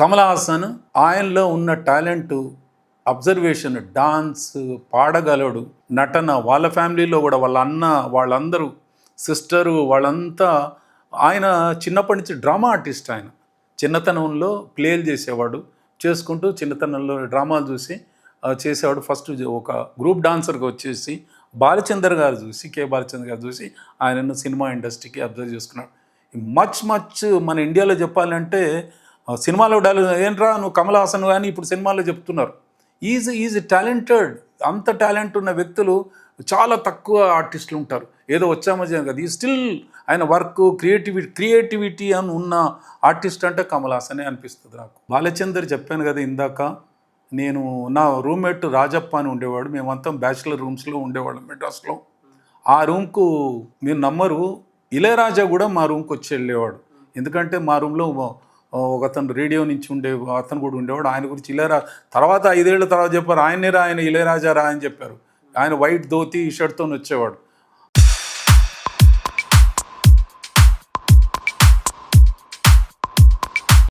కమల్ హాసన్ ఆయనలో ఉన్న talent observation dance పాడగలడు నటన వాళ్ళ ఫ్యామిలీలో కూడా వాళ్ళ అన్న వాళ్ళందరూ సిస్టరు వాళ్ళంతా ఆయన చిన్నప్పటి నుంచి డ్రామా ఆర్టిస్ట్ ఆయన. చిన్నతనంలో ప్లేలు చేసేవాడు చేసుకుంటూ చిన్నతనంలో డ్రామాలు చూసి చేసేవాడు ఫస్ట్ ఒక గ్రూప్ డాన్సర్గా వచ్చేసి బాలచందర్ గారు చూసి కే బాలచందర్ గారు చూసి ఆయనను సినిమా ఇండస్ట్రీకి అబ్జర్వ్ చేసుకున్నాడు. మచ్ మచ్ మన ఇండియాలో చెప్పాలంటే సినిమాలో డైలాగ్ ఏంట్రా నువ్వు కమల్ హాసన్ కానీ ఇప్పుడు సినిమాలో చెప్తున్నారు. ఈజ్ ఈజ్ టాలెంటెడ్ అంత టాలెంట్ ఉన్న వ్యక్తులు చాలా తక్కువ ఆర్టిస్టులు ఉంటారు. ఏదో వచ్చామో కదా. ఈ స్టిల్ ఆయన వర్క్ క్రియేటివిటీ క్రియేటివిటీ అని ఉన్న ఆర్టిస్ట్ అంటే కమల్ హాసనే అనిపిస్తుంది నాకు. బాలచందర్ చెప్పాను కదా ఇందాక నేను నా రూమ్మేట్ రాజప్ప అని ఉండేవాడు. మేమంతా బ్యాచిలర్ రూమ్స్లో ఉండేవాళ్ళం మెడ్రాస్లో. ఆ రూమ్కు మీరు నమ్మరు ఇళయరాజా కూడా మా రూమ్కి వచ్చి వెళ్ళేవాడు. ఎందుకంటే మా రూమ్లో ఒక అతను రేడియో నుంచి ఉండే అతను కూడా ఉండేవాడు. ఆయన గురించి ఇళయరా తర్వాత ఐదేళ్ళ తర్వాత చెప్పారు ఆయనే రా ఆయన ఇళయరాజా రా అని చెప్పారు. ఆయన వైట్ ధోతి షర్ట్తో వచ్చేవాడు.